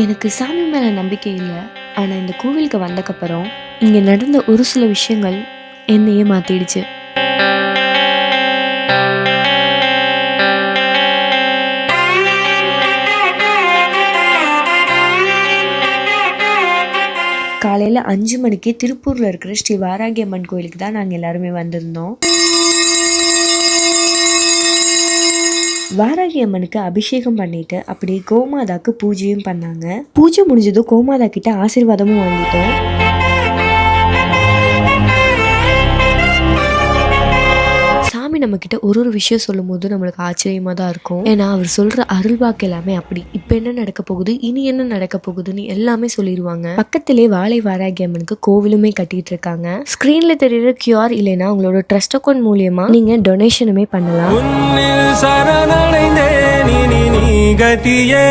எனக்கு சாமி மேலே நம்பிக்கை இல்லை. ஆனால் இந்த கோவிலுக்கு வந்தக்கப்புறம் இங்கே நடந்த ஒரு சில விஷயங்கள் என்னையே மாற்றிடுச்சு காலையில் அஞ்சு மணிக்கு திருப்பூரில் இருக்கிற ஸ்ரீ வாராகி அம்மன் கோயிலுக்கு தான் நாங்கள் எல்லாருமே வந்திருந்தோம். வாராகி அம்மனுக்கு அபிஷேகம் பண்ணிட்டு அப்படியே கோமாதாக்கு பூஜையும் பண்ணாங்க. பூஜை முடிஞ்சதும் கோமாதா கிட்ட ஆசீர்வாதமும் வாங்கிட்டோம். நம்ம கிட்ட ஒரு ஒரு விஷயம் சொல்லும் போது நம்மளுக்கு ஆச்சரியமா தான் இருக்கும். ஏன்னா அவர் சொல்ற அருள்வாக்கு எல்லாமே அப்படி. இப்ப என்ன நடக்க போகுது? இனி என்ன நடக்க போகுதுன்னு எல்லாமே சொல்லிடுவாங்க பக்கத்திலே வாழை வாராகி அம்மனுக்கு கோவிலுமே கட்டிட்டு இருக்காங்க ஸ்கிரீன்ல தெரியுற கியூஆர் இல்லைன்னா உங்களோட ட்ரஸ்ட் அக்கௌண்ட் மூலியமா நீங்க டொனேஷனுமே பண்ணலாம். சரணடைந்தேன் நீ கத்தியே.